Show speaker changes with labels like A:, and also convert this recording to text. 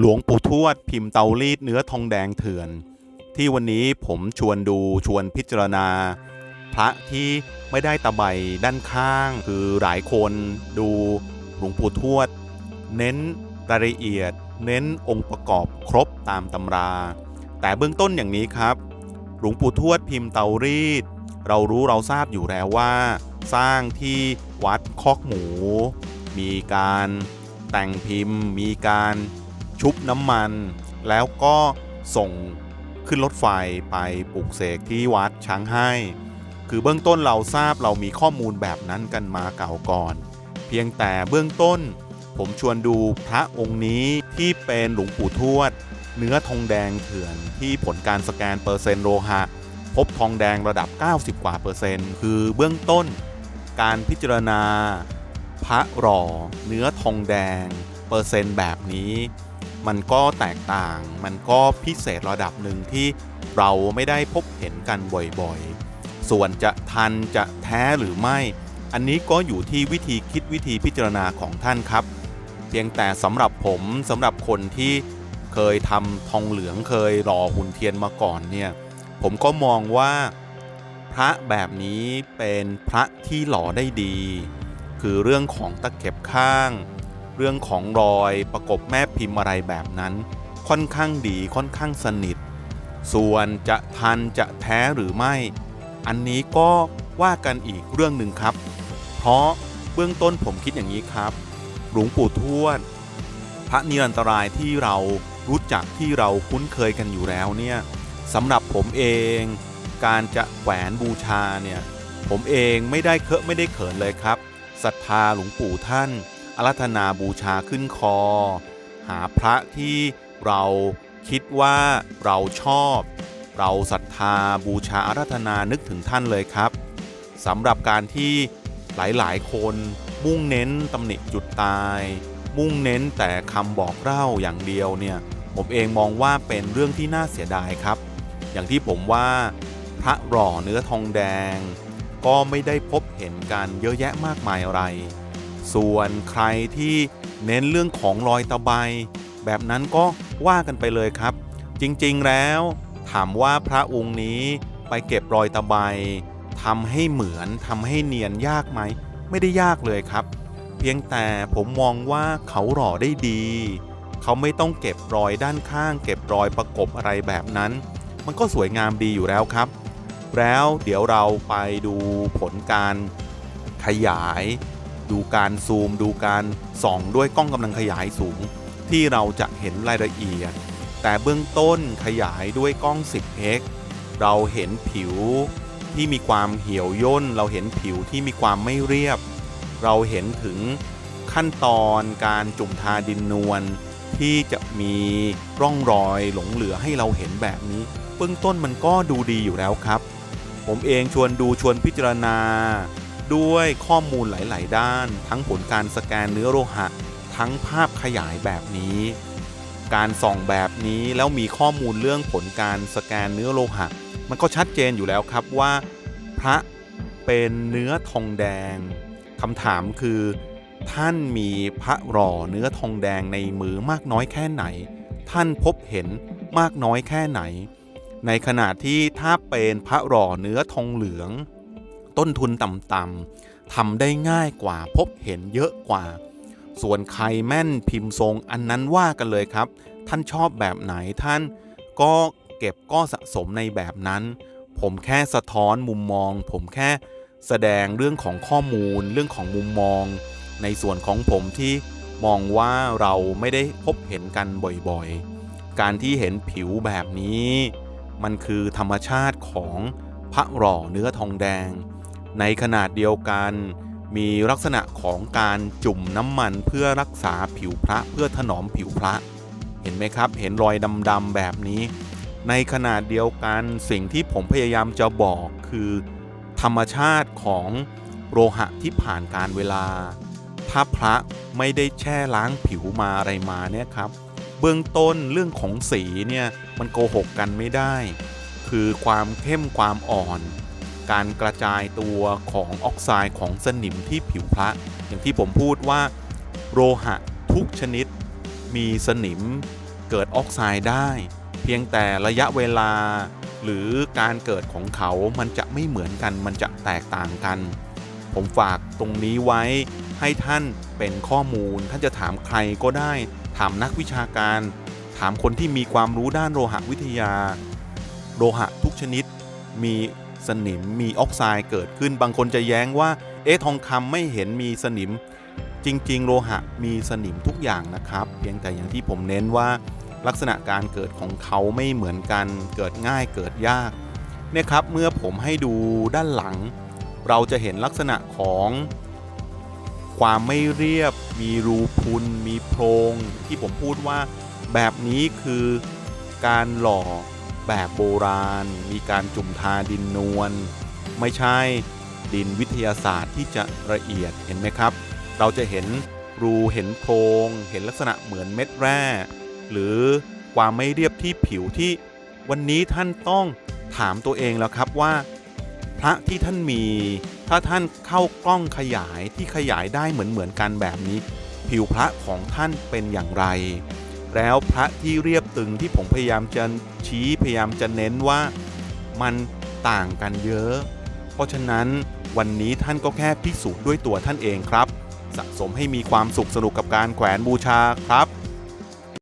A: หลวงปู่ทวดพิมพ์เตารีดเนื้อทองแดงเถื่อน ที่วันนี้ผมชวนดูชวนพิจารณา พระที่ไม่ได้ตะไบด้านข้าง คือหลายคนดูหลวงปู่ทวด เน้นรายละเอียด เน้นองค์ประกอบครบตามตำรา แต่เบื้องต้นอย่างนี้ครับ หลวงปู่ทวดพิมพ์เตารีด เรารู้เราทราบอยู่แล้วว่า สร้างที่วัดคอกหมู มีการแต่งพิมพ์มีการ ชุบน้ำมัน แล้วก็ส่งขึ้นรถไฟไปปลูกเสกที่วัดช้างให้ คือเบื้องต้นเราทราบเรามีข้อมูลแบบนั้นกันมาเก่าก่อน เพียงแต่เบื้องต้น ผมชวนดูพระองค์นี้ที่เป็นหลวงปู่ทวด เนื้อทองแดงเถื่อนที่ผลการสแกนเปอร์เซ็นต์โลหะ พบทองแดงระดับ 90 กว่าเปอร์เซ็นต์คือเบื้องต้น การพิจารณา พระหล่อเนื้อทองแดง เปอร์เซ็นต์แบบนี้ มันก็แตกต่าง มันก็พิเศษระดับหนึ่งที่เราไม่ได้พบเห็นกันบ่อยๆ ส่วนจะทันจะแท้หรือไม่ อันนี้ก็อยู่ที่วิธีคิดวิธีพิจารณาของท่านครับ เพียงแต่สำหรับผมสำหรับคนที่เคยทำทองเหลืองเคยหล่อหุ่นเทียนมาก่อนเนี่ย ผมก็มองว่าพระแบบนี้เป็นพระที่หล่อได้ดี คือเรื่องของตะเข็บข้าง เรื่องของรอยประกบแม่พิมพ์อะไรแบบนั้น ค่อนข้างดีค่อนข้างสนิท ส่วนจะทันจะแท้หรือไม่ อันนี้ก็ว่ากันอีกเรื่องหนึ่งครับ เพราะเบื้องต้นผมคิดอย่างนี้ครับ หลวงปู่ทวด พระนิรันตรายที่เรารู้จักที่เราคุ้นเคยกันอยู่แล้วเนี่ยสำหรับผมเอง การจะแขวนบูชาเนี่ยผมเองไม่ได้เคอะไม่ได้เขินเลยครับศรัทธาหลวงปู่ท่าน อารัธนาบูชาขึ้นคอ หาพระที่เราคิดว่าเราชอบ เราศรัทธาบูชาอารัธนานึกถึงท่านเลยครับสำหรับการที่หลายๆ คนมุ่งเน้นตำหนิจุดตาย มุ่งเน้นแต่คำบอกเล่าอย่างเดียวเนี่ยผมเองมองว่าเป็นเรื่องที่น่าเสียดายครับ อย่างที่ผมว่า พระหล่อเนื้อทองแดง ก็ไม่ได้พบเห็นกันเยอะแยะมากมายอะไร ส่วนใครที่เน้นเรื่องของรอยตะไบแบบนั้นก็ว่ากันไปเลยครับ จริงๆแล้วถามว่าพระองค์นี้ไปเก็บรอยตะไบทำให้เหมือนทำให้เนียนยากไหม ไม่ได้ยากเลยครับ เพียงแต่ผมมองว่าเขาหล่อได้ดี เขาไม่ต้องเก็บรอยด้านข้าง เก็บรอยประกบอะไรแบบนั้น มันก็สวยงามดีอยู่แล้วครับ แล้วเดี๋ยวเราไปดูผลการขยาย ดูการซูม ดูการส่องด้วยกล้องกำลังขยายสูง ที่เราจะเห็นรายละเอียด แต่เบื้องต้นขยายด้วยกล้อง 10x เราเห็นผิวที่มีความเหี่ยวย่น เราเห็นผิวที่มีความไม่เรียบ เราเห็นถึงขั้นตอนการจุ่มทาดินนวลที่จะมีร่องรอยหลงเหลือให้เราเห็นแบบนี้ เบื้องต้นมันก็ดูดีอยู่แล้วครับ ผมเองชวนดูชวนพิจารณา ด้วยข้อมูลหลาย ๆ ด้าน ทั้งผลการสแกนเนื้อโลหะ ทั้งภาพขยายแบบนี้ การส่องแบบนี้แล้วมีข้อมูลเรื่องผลการสแกนเนื้อโลหะ มันก็ชัดเจนอยู่แล้วครับว่า พระเป็นเนื้อทองแดงคำถามคือ ท่านมีพระหล่อเนื้อทองแดงในมือมากน้อยแค่ไหน ท่านพบเห็นมากน้อยแค่ไหน ในขณะที่ถ้าเป็นพระหล่อเนื้อทองเหลือง ต้นทุนต่ำๆทำได้ง่ายกว่าพบเห็นเยอะกว่า ส่วนใครแม่นพิมพ์ทรงอันนั้นว่ากันเลยครับ ท่านชอบแบบไหนท่านก็เก็บก็สะสมในแบบนั้น ผมแค่สะท้อนมุมมอง ผมแค่แสดงเรื่องของข้อมูล เรื่องของมุมมอง ในส่วนของผมที่มองว่าเราไม่ได้พบเห็นกันบ่อยๆ การที่เห็นผิวแบบนี้ มันคือธรรมชาติของพระหล่อเนื้อทองแดง ในขนาดเดียวกัน มีลักษณะของการจุ่มน้ำมันเพื่อรักษาผิวพระเพื่อถนอมผิวพระ เห็นไหมครับ เห็นรอยดำๆแบบนี้ ในขนาดเดียวกันสิ่งที่ผมพยายามจะบอกคือ ธรรมชาติของโลหะที่ผ่านการเวลา ถ้าพระไม่ได้แช่ล้างผิวมาอะไรมาเนี่ยครับ เบื้องต้นเรื่องของสีเนี่ยมันโกหกกันไม่ได้ คือความเข้มความอ่อน การกระจายตัวของออกไซด์ของสนิมที่ผิวพระ อย่างที่ผมพูดว่าโลหะทุกชนิดมีสนิมเกิดออกไซด์ได้ เพียงแต่ระยะเวลา หรือการเกิดของเขามันจะไม่เหมือนกัน มันจะแตกต่างกัน ผมฝากตรงนี้ไว้ให้ท่านเป็นข้อมูล ท่านจะถามใครก็ได้ ถามนักวิชาการ ถามคนที่มีความรู้ด้านโลหะวิทยา โลหะทุกชนิดมี สนิมมีออกไซด์เกิดขึ้น บางคนจะแย้งว่า เอ๊ะทองคำไม่เห็นมีสนิม จริง ๆ โลหะมีสนิมทุกอย่างนะครับ เพียงแต่อย่างที่ผมเน้นว่าลักษณะการเกิดของเขาไม่เหมือนกัน เกิดง่ายเกิดยากเนี่ยครับเมื่อผมให้ดูด้านหลัง เราจะเห็นลักษณะของความไม่เรียบ มีรูพุน มีโพรงที่ผมพูดว่าแบบนี้คือการหล่อ แบบโบราณ มีการจุ่มทาดินนวลไม่ใช่ดินวิทยาศาสตร์ที่จะละเอียดเห็นไหมครับ เราจะเห็นรูเห็นโพรงเห็นลักษณะเหมือนเม็ดแร่ หรือความไม่เรียบที่ผิวที่ วันนี้ท่านต้องถามตัวเองแล้วครับว่า พระที่ท่านมี ถ้าท่านเข้ากล้องขยายที่ขยายได้เหมือนเหมือนกันแบบนี้ ผิวพระของท่านเป็นอย่างไร แล้วพระที่เรียบตึงที่ผมพยายามจะชี้พยายามจะเน้นว่ามันต่างกันเยอะ เพราะฉะนั้นวันนี้ท่านก็แค่พิสูจน์ด้วยตัวท่านเองครับ สะสมให้มีความสุขสนุกกับการแขวนบูชาครับ